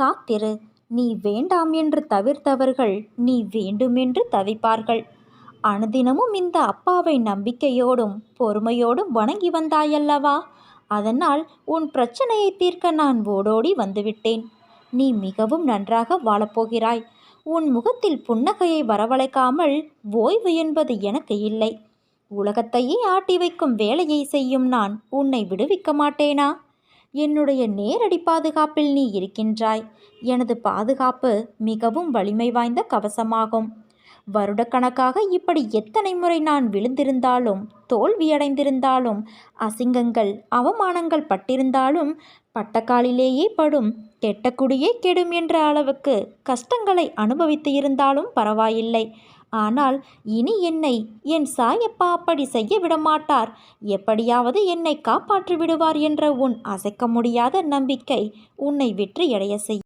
காத்திரு. நீ வேண்டாம் என்று தவிர்த்தவர்கள் நீ வேண்டுமென்று தவிப்பார்கள். அனுதினமும் இந்த அப்பாவை நம்பிக்கையோடும் பொறுமையோடும் வணங்கி வந்தாயல்லவா? அதனால் உன் பிரச்சனையை தீர்க்க நான் ஓடோடி வந்துவிட்டேன். நீ மிகவும் நன்றாக வாழப்போகிறாய். உன் முகத்தில் புன்னகையை வரவழைக்காமல் ஓய்வு என்பது எனக்கு இல்லை. உலகத்தையே ஆட்டி வைக்கும் வேலையை செய்யும் நான் உன்னை விடுவிக்க மாட்டேனா? என்னுடைய நேரடி பாதுகாப்பில் நீ இருக்கின்றாய். எனது பாதுகாப்பு மிகவும் வலிமை வாய்ந்த கவசமாகும். வருடக்கணக்காக இப்படி எத்தனை முறை நான் விழுந்திருந்தாலும் தோல்வியடைந்திருந்தாலும் அசிங்கங்கள் அவமானங்கள் பட்டிருந்தாலும் பட்டக்காலிலேயே படும் கெட்டக்குடியே கெடும் என்ற அளவுக்கு கஷ்டங்களை அனுபவித்து இருந்தாலும் பரவாயில்லை. ஆனால் இனி என்னை என் சாயப்பா அப்படி செய்ய விடமாட்டார். எப்படியாவது என்னை காப்பாற்றி விடுவார் என்ற உன் அசைக்க முடியாத நம்பிக்கை உன்னை விற்று எடைய செய்யும்.